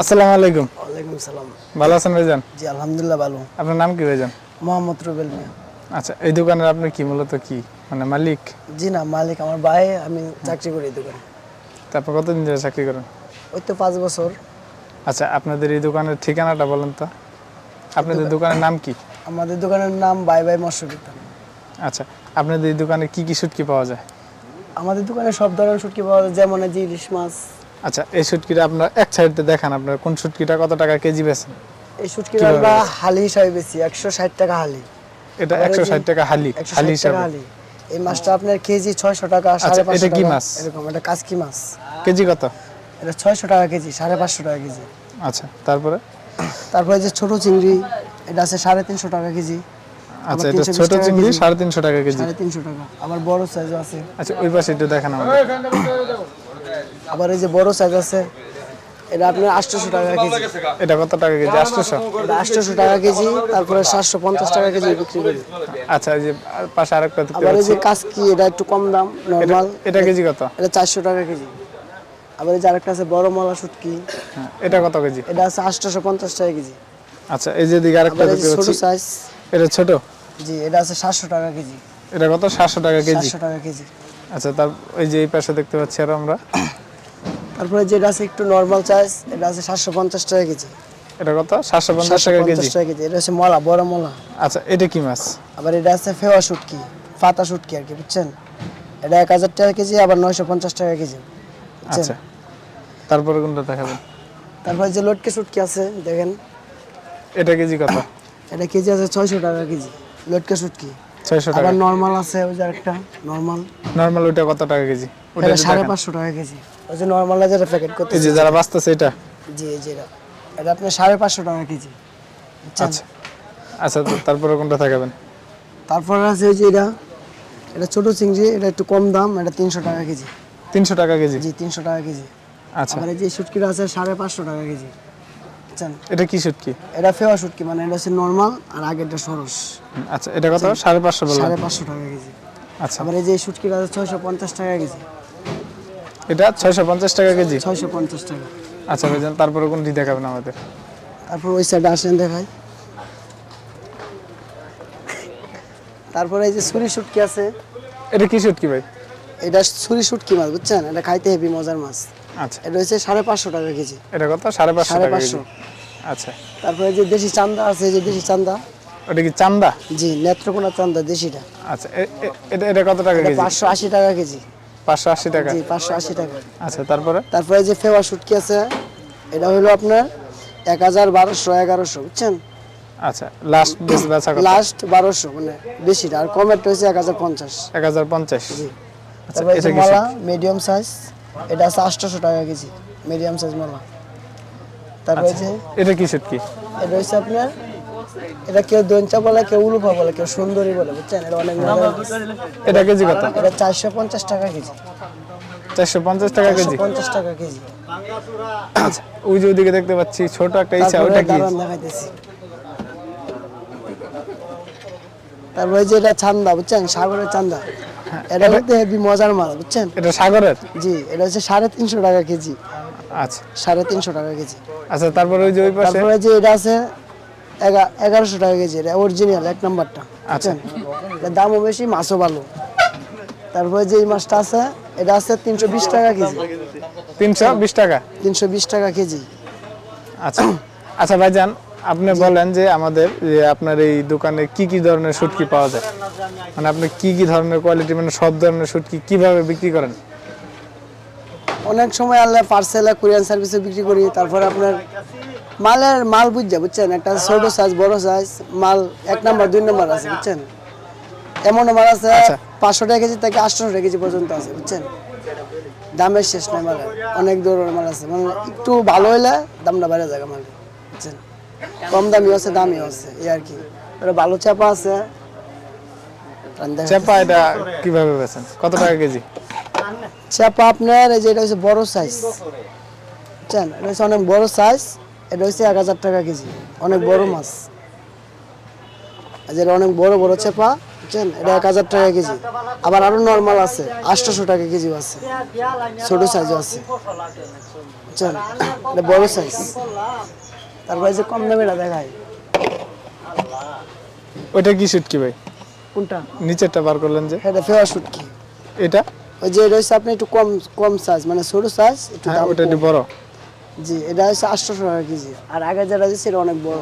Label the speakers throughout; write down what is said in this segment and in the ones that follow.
Speaker 1: আসসালামু আলাইকুম।
Speaker 2: ওয়ালাইকুম সালাম।
Speaker 1: ভালো আছেন ভাইজান?
Speaker 2: জি আলহামদুলিল্লাহ ভালো।
Speaker 1: আপনার নাম কি ভাইজান?
Speaker 2: মোহাম্মদ রুবেল মিয়া।
Speaker 1: আচ্ছা এই দোকানের আপনি কি মূলত কি? মানে মালিক?
Speaker 2: জি না মালিক আমার ভাই আমি চাকরি করি এই দোকানে।
Speaker 1: তারপর কতদিন ধরে চাকরি করেন?
Speaker 2: ওই তো পাঁচ বছর।
Speaker 1: আচ্ছা আপনাদের এই দোকানের ঠিকানাটা বলেন তো। আপনাদের দোকানের নাম কি?
Speaker 2: আমাদের দোকানের নাম বাই বাই মৎস্য
Speaker 1: আচ্ছা আপনাদের এই দোকানে কি কি শুটকি পাওয়া যায়?
Speaker 2: আমাদের দোকানে সব ধরনের শুটকি পাওয়া যায় যেমন এই যে ইলিশ মাছ
Speaker 1: আচ্ছা এই শুটকিটা আপনার এক সাইডে দেখান আপনার কোন শুটকিটা কত টাকা কেজি বেছেন
Speaker 2: এই শুটকির আমরা হালি হিসাবে একশো ষাট টাকা হালি।
Speaker 1: এটা
Speaker 2: আবার এই
Speaker 1: একশো
Speaker 2: যে-
Speaker 1: ষাট টাকা হালি হালি হিসাবে।
Speaker 2: হালি। এই মাছটা আপনার কেজি ছয়শো টাকা সাড়ে
Speaker 1: আচ্ছা,
Speaker 2: পাঁচশো
Speaker 1: এটা কি মাছ?
Speaker 2: এরকম এটা কাজকি মাছ।
Speaker 1: কেজি কত?
Speaker 2: এটা ছয়শো টাকা কেজি সাড়ে পাঁচশো টাকা কেজি।
Speaker 1: আচ্ছা তারপরে?
Speaker 2: তারপরে যে ছোট চিংড়ি এটা আছে সাড়ে তিনশো টাকা কেজি।
Speaker 1: আচ্ছা এটা ছোট চিংড়ি
Speaker 2: কেজি।
Speaker 1: সাড়ে তিনশো টাকা কেজি।
Speaker 2: সাড়ে তিনশো টাকা আবার বড় সাইজও আছে।
Speaker 1: আচ্ছা ওই পাশে একটু দেখান আমাদের।
Speaker 2: আবার এই যে বড় সাইজ আছে এটা আপনার আটশোশো টাকা কেজি।
Speaker 1: এটা কত টাকা কেজি? আটশোশো?
Speaker 2: এটা আটশোশো টাকা কেজি তারপরে সাতশো পঞ্চাশ টাকা কেজি বিক্রি করি।
Speaker 1: আচ্ছা এই যে পাশে আরেকটা দেখতে
Speaker 2: আবার এই যে
Speaker 1: পাচ্ছি।
Speaker 2: কাসকি এটা একটু কম দাম নর্মাল
Speaker 1: এটা কেজি কত?
Speaker 2: এটা চারশো টাকা কেজি। আবার এই যে আরেকটা আছে বড় মলা শুটকি
Speaker 1: হ্যাঁ, এটা কত কেজি?
Speaker 2: এটা আছে আটশোশো পঞ্চাশ টাকা কেজি।
Speaker 1: আচ্ছা এই যে দিকে আরেকটা দেখতে
Speaker 2: যে ছোট সাইজ
Speaker 1: এটা ছোট?
Speaker 2: জি এটা আছে সাতশো টাকা কেজি।
Speaker 1: এটা কত? সাতশো টাকা কেজি।
Speaker 2: সাতশো টাকা কেজি।
Speaker 1: আচ্ছা তার ওই যে এই পাশে দেখতে পাচ্ছি আর আমরা।
Speaker 2: তারপরে যেটা আছে একটু নর্মাল সাইজ এটা আছে সাতশো পঞ্চাশ টাকা কেজি।
Speaker 1: এটা কত? সাতশো পঞ্চাশ টাকা কেজি?
Speaker 2: টাকা কেজি। এটা হচ্ছে মলা বড় মলা।
Speaker 1: আচ্ছা এটা কি মাছ?
Speaker 2: আবার এটা আছে ফেওয়া শুটকি ফাতা শুটকি আর কি বুঝছেন? এটা এক হাজার টাকা কেজি আবার নয়শো পঞ্চাশ টাকা কেজি
Speaker 1: আচ্ছা তারপরে কোনটা দেখাবেন?
Speaker 2: তারপরে যে লটকে শুটকি আছে দেখেন।
Speaker 1: এটা কেজি কত?
Speaker 2: এটা কেজি আছে ছয়শো টাকা কেজি লটকে শুটকি।
Speaker 1: ছয়শো টাকা।
Speaker 2: আবার নর্মাল আছে ওই যে একটা নর্মাল
Speaker 1: নর্মাল ওইটা কত টাকা কেজি? ওটা
Speaker 2: সাড়ে। পাঁচশো টাকা কেজি। ওই যে নর্মালে যেটা প্যাকেট করতে
Speaker 1: যে যারা বাঁচতেছে এটা?
Speaker 2: জি এই এটা। আপনার সাড়ে পাঁচশো টাকা কেজি।
Speaker 1: আচ্ছা। আচ্ছা। তারপরে কোনটা দেখাবেন
Speaker 2: তারপরে আছে এই যে এটা। এটা ছোট চিংড়ি এটা একটু কম দাম এটা তিনশো টাকা কেজি।
Speaker 1: তিনশো টাকা কেজি?
Speaker 2: জি তিনশো টাকা কেজি।
Speaker 1: আচ্ছা।
Speaker 2: আবার এই যে শুটকিটা আছে সাড়ে পাঁচশো টাকা কেজি। বুঝছেন
Speaker 1: এটা কি শুটকি
Speaker 2: এটা ফেওয়া শুটকি মানে এটা হচ্ছে নর্মাল আর আগেরটা সরস।
Speaker 1: আচ্ছা এটা কত? সাড়ে পাঁচশো
Speaker 2: সাড়ে পাঁচশো টাকা কেজি।
Speaker 1: আচ্ছা।
Speaker 2: আবার এই যে শুটকিটা ছয়শো পঞ্চাশ টাকা কেজি।
Speaker 1: এটা ছয়শো পঞ্চাশ টাকা কেজি?
Speaker 2: ছয়শো পঞ্চাশ টাকা।
Speaker 1: আচ্ছা ভাইজান তারপরে কোনটি দেখাবেন আমাদের?
Speaker 2: তারপর ওই সাইডে আসেন দেখাই। তারপরে এই যে ছুরি শুটকি আছে।
Speaker 1: এটা কি শুটকি ভাই?
Speaker 2: এটা ছুরি শুটকি মাছ বুঝছেন? এটা খাইতে হেভি মজার মাছ।
Speaker 1: আচ্ছা।
Speaker 2: এটা হচ্ছে সাড়ে পাঁচশো টাকা কেজি।
Speaker 1: এটা কত? সাড়ে পাঁচশো
Speaker 2: সাড়ে পাঁচশো।
Speaker 1: আচ্ছা।
Speaker 2: তারপরে যে দেশি চান্দা আছে যে দেশি চান্দা।
Speaker 1: ওটা কি চান্দা?
Speaker 2: জি নেত্রকোনা চান্দা দেশিটা।
Speaker 1: আচ্ছা এটা এটা কত টাকা কেজি?
Speaker 2: পাঁচশো আশি টাকা কেজি।
Speaker 1: পাঁচশো আশি টাকা?
Speaker 2: জি পাঁচশো আশি টাকা।
Speaker 1: আচ্ছা তারপরে?
Speaker 2: তারপরে যে ফেওয়া শুটকি আছে এটা হলো আপনার এক হাজার বারোশো এগারোশো বুঝছেন?
Speaker 1: আচ্ছা লাস্ট বেচ বেচা কত?
Speaker 2: লাস্ট বারোশো মানে বেশিটা। আর কমেরটা হচ্ছে এক হাজার পঞ্চাশ।
Speaker 1: এক হাজার পঞ্চাশ?
Speaker 2: জি।
Speaker 1: আচ্ছা এটা কি
Speaker 2: মিডিয়াম সাইজ এটা আছে আটশোশো টাকা কেজি মিডিয়াম সাইজ মালা। তারপরে যে
Speaker 1: এটা কি শুটকি
Speaker 2: এটা হচ্ছে আপনার এটা কেউ দঞ্চা বলে কেউ উলুফা বলে কেউ সুন্দরী বলে বুঝছেন? এটা অনেক
Speaker 1: এটা কেজি কত?
Speaker 2: এটা চারশো পঞ্চাশ টাকা কেজি।
Speaker 1: চারশো পঞ্চাশ টাকা কেজি?
Speaker 2: পঞ্চাশ টাকা কেজি।
Speaker 1: আচ্ছা ওই যে ওইদিকে দেখতে পাচ্ছি ছোট একটা ইচ্ছা
Speaker 2: তারপরে
Speaker 1: ওটা কি?
Speaker 2: দেখাইতেছি। তারপরে যে এটা চান্দা বুঝছেন? সাগরের চান্দা। এটা হচ্ছে হেভি মজার মাছ বুঝছেন?
Speaker 1: এটা সাগরের?
Speaker 2: জি এটা হচ্ছে সাড়ে তিনশো টাকা কেজি।
Speaker 1: আচ্ছা।
Speaker 2: সাড়ে তিনশো টাকা কেজি।
Speaker 1: আচ্ছা তারপরে ওই যে ওই পাশে?
Speaker 2: তারপরে যে এটা আছে এগা- এগারোশো টাকা কেজি এটা অরিজিনাল এক নাম্বারটা।
Speaker 1: আচ্ছা।
Speaker 2: দামও বেশি মাছও ভালো। তারপরে যে এই মাছটা আছে এটা আছে তিনশো বিশ টাকা কেজি।
Speaker 1: তিনশো বিশ টাকা?
Speaker 2: তিনশো বিশ টাকা কেজি।
Speaker 1: আচ্ছা। আচ্ছা ভাইজান আপনি বলেন যে আমাদের যে আপনার এই দোকানে কি কি ধরনের শুটকি পাওয়া যায়? মানে আপনি কি কি ধরনের কোয়ালিটি মানে সব ধরনের শুটকি কীভাবে বিক্রি করেন?
Speaker 2: অনেক সময় আনলে পার্সেলে কুরিয়ান সার্ভিসে বিক্রি করি তারপরে আপনার মালের মাল বুঝছে বুঝছেন? একটা ছোট সাইজ বড় সাইজ মাল এক নাম্বার দুই নম্বর আছে বুঝছেন? এমন মাল আছে
Speaker 1: আচ্ছা।
Speaker 2: পাঁচশো টাকা কেজি থেকে আটশো টাকা কেজি পর্যন্ত আছে বুঝছেন? দামের শেষ নাই মালের অনেক ধরনের মাল আছে মানে একটু ভালো হইলে দামটা বেড়ে যায় মাল বুঝছেন? কম দামি আছে দামি আছে এই আর কি। ভালো চাপা আছে।
Speaker 1: চেপা এটা কীভাবে বেচেন? কত টাকা কেজি?
Speaker 2: চাপা আপনার এই যে এটা হচ্ছে বড় সাইজ বুঝছেন এটা হচ্ছে অনেক বড় সাইজ এটা হচ্ছে এক হাজার টাকা কেজি অনেক বড় মাছ। যেটা অনেক বড় বড় চেপা বুঝছেন? এটা এক হাজার টাকা কেজি। আবার আরও নর্মাল আছে আটশোশো টাকা কেজিও আছে। ছোট সাইজও আছে। বুঝছেন? এটা বড় সাইজ তারপরে যে কম দামেটা দেখায়
Speaker 1: ওইটা কি শুটকি ভাই?
Speaker 2: কোনটা?
Speaker 1: নিচেরটা বার করলেন যে।
Speaker 2: এটা ফেওয়া শুটকি
Speaker 1: এটা?
Speaker 2: ওই যে এটা হচ্ছে আপনি একটু কম কম সাইজ মানে ছোট সাইজ একটু
Speaker 1: হ্যাঁ
Speaker 2: দাম
Speaker 1: ওটা একটু বড়।
Speaker 2: জি এটা হচ্ছে আটশোশো টাকা কেজি। আর আগে যেটা দিচ্ছে এটা অনেক বড়।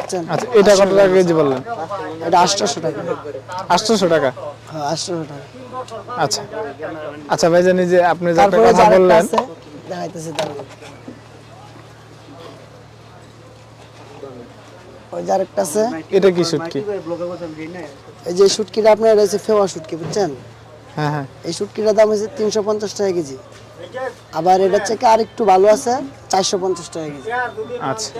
Speaker 1: আচ্ছা এটা কত টাকা কেজি বললেন?
Speaker 2: এটা আটশোশো টাকা।
Speaker 1: আটশোশো টাকা?
Speaker 2: হ্যাঁ আটশোশো টাকা।
Speaker 1: আচ্ছা। আচ্ছা ভাই জানি যে আপনি যে কথা বললেন
Speaker 2: আছে দেখাইতেছে তারপর ওই যার একটা আছে।
Speaker 1: এটা কি শুটকি
Speaker 2: এই যে শুটকিটা আপনার এটা হচ্ছে ফেওয়া শুটকি বুঝছেন?
Speaker 1: হ্যাঁ হ্যাঁ।
Speaker 2: এই শুটকিটার দাম হচ্ছে তিনশো পঞ্চাশ টাকা কেজি। আবার এটা থেকে আর একটু ভালো আছে চারশো পঞ্চাশ টাকা কেজি।
Speaker 1: আচ্ছা।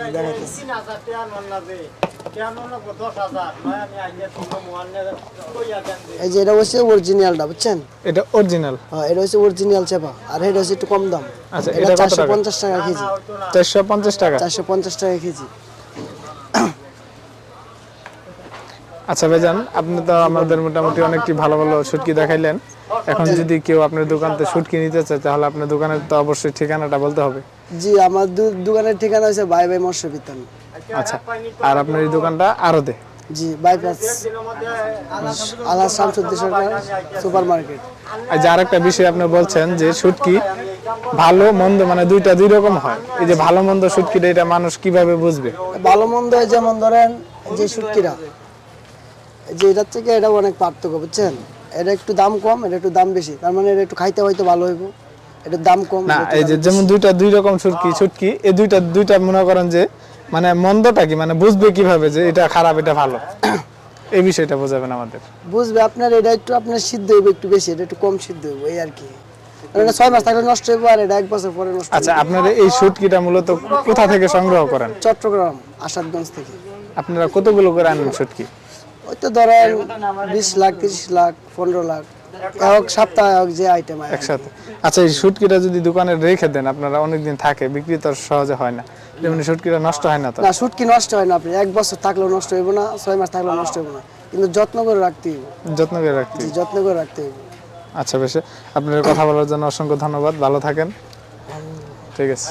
Speaker 2: এই যে এটা হচ্ছে অরিজিনালটা বুঝছেন?
Speaker 1: এটা অরিজিনাল
Speaker 2: হ্যাঁ এটা হচ্ছে অরিজিনাল চেপা আর এটা হচ্ছে একটু কম দাম।
Speaker 1: আচ্ছা,
Speaker 2: এটা
Speaker 1: এটা
Speaker 2: চারশো পঞ্চাশ টাকা কেজি।
Speaker 1: চারশো পঞ্চাশ টাকা।
Speaker 2: চারশো পঞ্চাশ টাকা কেজি।
Speaker 1: আচ্ছা ভাইজান আপনি তো আমাদের মোটামুটি অনেকটি ভালো ভালো শুটকি দেখাইলেন। এখন যদি কেউ আপনার দোকান থেকে শুটকি নিতে চায় তাহলে আপনার দোকানের তো অবশ্যই ঠিকানাটা বলতে হবে।
Speaker 2: জি আমার দোকানের ঠিকানা হচ্ছে বাই বাই মৎস্য বিতান।
Speaker 1: আচ্ছা আর আপনার এই দোকানটা আরও দে
Speaker 2: জি বাইপাস আল্লাহ শামসুদ্দিন সরকার সুপার মার্কেট
Speaker 1: আর যে আরেকটা বিষয় আপনি বলছেন যে শুটকি ভালো মন্দ মানে দুইটা দুই রকম হয়। এই যে ভালো মন্দ শুটকিটা এটা মানুষ কীভাবে বুঝবে?
Speaker 2: ভালো মন্দ যেমন ধরেন যে শুটকিরা যে এটার থেকে এটা অনেক পার্থক্য বুঝছেন? এটা একটু দাম কম এটা একটু দাম বেশি। তার মানে এটা একটু খাইতে হয়তো ভালো হইব। এটা দাম কম
Speaker 1: না এই যে যেমন দুইটা দুই রকম শুটকি শুটকি এই দুইটা দুইটা মনে করেন যে মানে মন্দটা কি মানে বুঝবে কীভাবে যে এটা খারাপ এটা ভালো? এই বিষয়টা বোঝাবেন আমাদের।
Speaker 2: বুঝবে আপনার এটা একটু আপনার সিদ্ধ হইব একটু বেশি এটা একটু কম সিদ্ধ হইব এই আর কি। এটা ছয় মাস থাকলে নষ্ট হইব আর এটা এক বছর পরে নষ্ট
Speaker 1: আচ্ছা আপনারা এই শুটকিটা মূলত কোথা থেকে সংগ্রহ করেন?
Speaker 2: চট্টগ্রাম আসাদগঞ্জ থেকে।
Speaker 1: আপনারা কতগুলো করে আনেন শুটকি
Speaker 2: ওই তো ধরেন বিশ লাখ তিরিশ লাখ পনেরো লাখ। এক সপ্তাহে হোক যে আইটেম
Speaker 1: একসাথে। আচ্ছা এই শুটকিটা যদি দোকানে রেখে দেন আপনারা অনেকদিন থাকে বিক্রি তো আর সহজে হয় না। যেমন শুটকিটা নষ্ট হয় না তো?
Speaker 2: না শুটকি নষ্ট হয় না আপনি এক বছর থাকলেও নষ্ট হইব না ছয় মাস থাকলেও নষ্ট হইব না। কিন্তু যত্ন করে রাখতে হইব।
Speaker 1: যত্ন করে রাখতে
Speaker 2: যত্ন করে রাখতে হইব।
Speaker 1: আচ্ছা বেশ। আপনার কথা বলার জন্য অসংখ্য ধন্যবাদ। ভালো থাকেন। ঠিক আছে।